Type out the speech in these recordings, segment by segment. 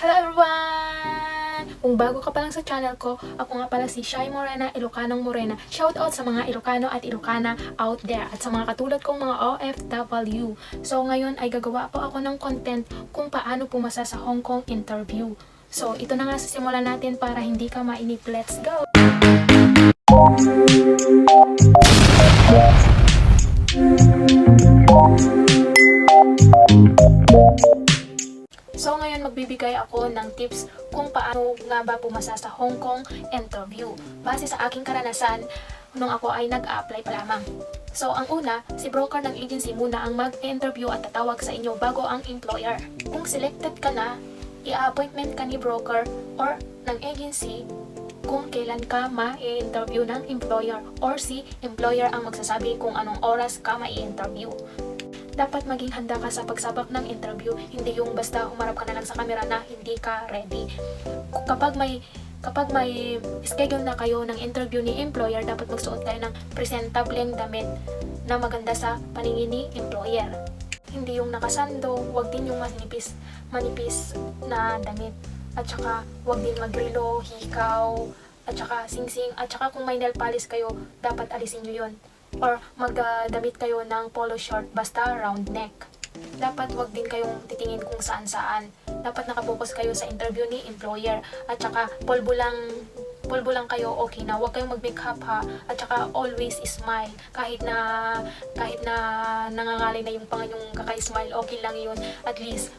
Hello everyone! Kung bago ka pa lang sa channel ko, ako nga pala si Shai Morena, Ilocanong Morena. Shout out sa mga Ilocano at Ilocana out there at sa mga katulad kong mga OFW. So ngayon ay gagawa po ako ng content kung paano pumasa sa Hong Kong interview. So ito na nga sisimulan natin para hindi ka mainip. Let's go! Magbibigay ako ng tips kung paano nga ba pumasa sa Hong Kong interview. Base sa aking karanasan nung ako ay nag-apply pa lamang. So ang una, si broker ng agency muna ang mag-interview at tatawag sa inyo bago ang employer. Kung selected ka na, i-appointment ka ni broker or ng agency kung kailan ka ma-interview ng employer or si employer ang magsasabi kung anong oras ka ma-interview dapat maging handa ka sa pagsabak ng interview. Hindi yung basta humarap ka na lang sa camera na hindi ka ready. Kapag may kapag may schedule na kayo ng interview ni employer, dapat magsuot kayo ng presentableng damit na maganda sa paningin ni employer. Hindi yung nakasando, wag din yung manipis, manipis na damit. At saka, wag din magrilo, hikaw, at saka singsing, at saka kung may nail polish kayo, dapat alisin nyo yun or magdamit kayo ng polo short basta round neck. Dapat wag din kayong titingin kung saan saan. Dapat nakapokus kayo sa interview ni employer at saka polvo lang polvo lang kayo okay na wag kayong mag-makeup ha at saka always smile kahit na kahit na nangangalay na yung panga yung kaka-smile okay lang yun at least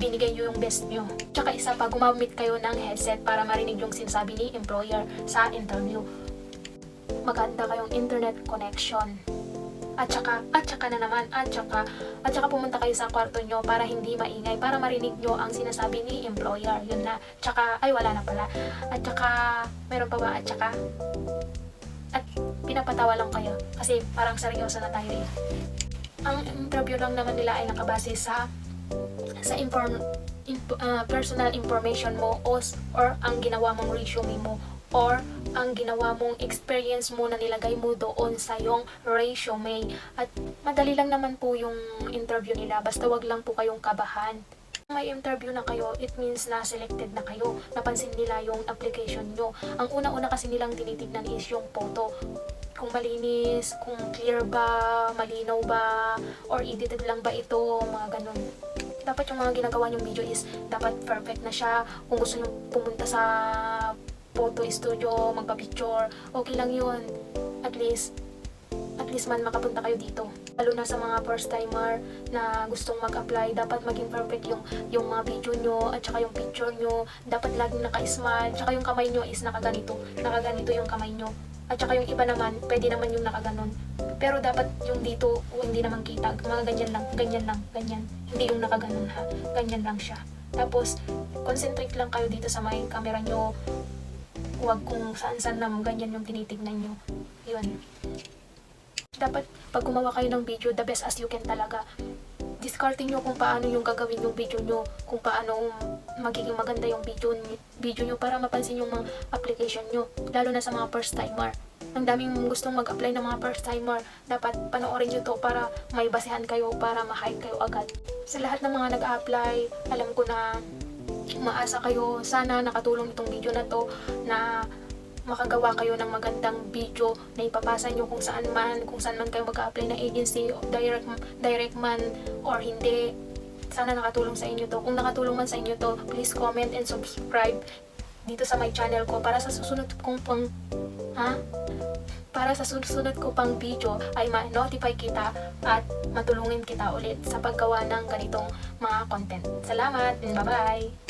binigay nyo yung best nyo. Tsaka isa pa, gumamit kayo ng headset para marinig yung sinasabi ni employer sa interview maganda kayong internet connection. At saka, at saka na naman, at saka, at saka pumunta kayo sa kwarto nyo para hindi maingay, para marinig nyo ang sinasabi ni employer. Yun na. Tsaka, ay wala na pala. At saka, meron pa ba at saka? At pinapatawa lang kayo kasi parang seryoso na tayo eh. Ang interview lang naman nila ay nakabase sa sa inform, imp- ah, personal information mo or, or ang ginawa mong resume mo or ang ginawa mong experience mo na nilagay mo doon sa yung resume. At madali lang naman po yung interview nila. Basta wag lang po kayong kabahan. Kung may interview na kayo, it means na selected na kayo. Napansin nila yung application nyo. Ang una-una kasi nilang tinitignan is yung photo. Kung malinis, kung clear ba, malinaw ba, or edited lang ba ito, mga ganun dapat yung mga ginagawa niyong video is dapat perfect na siya. Kung gusto niyo pumunta sa photo studio, magpa-picture, okay lang yun. At least, at least man makapunta kayo dito. Lalo na sa mga first timer na gustong mag-apply, dapat maging perfect yung yung mga video nyo at saka yung picture nyo. Dapat laging naka-smile, tsaka yung kamay nyo is nakaganito. Nakaganito yung kamay nyo. At saka yung iba naman, pwede naman yung nakaganon. Pero dapat yung dito, hindi naman kita. Mga ganyan lang, ganyan lang, ganyan. Hindi yung nakaganon ha. Ganyan lang siya. Tapos, concentrate lang kayo dito sa may camera nyo. Huwag kung saan-saan na ganyan yung tinitignan nyo. Yun. Dapat, pag gumawa kayo ng video, the best as you can talaga. Discarding nyo kung paano yung gagawin yung video nyo, kung paano magiging maganda yung video, video nyo para mapansin yung mga application nyo, lalo na sa mga first timer. Ang daming gustong mag-apply ng mga first timer, dapat panoorin nyo to para may basehan kayo, para ma-hype kayo agad. Sa lahat ng mga nag-apply, alam ko na umaasa kayo, sana nakatulong itong video na to na makagawa kayo ng magandang video na ipapasa nyo kung saan man, kung saan man kayo mag-apply na agency, direct, direct man, or hindi. Sana nakatulong sa inyo to. Kung nakatulong man sa inyo to, please comment and subscribe dito sa my channel ko para sa susunod kong pang ha? Para sa susunod ko pang video ay ma-notify kita at matulungin kita ulit sa paggawa ng ganitong mga content. Salamat and bye-bye!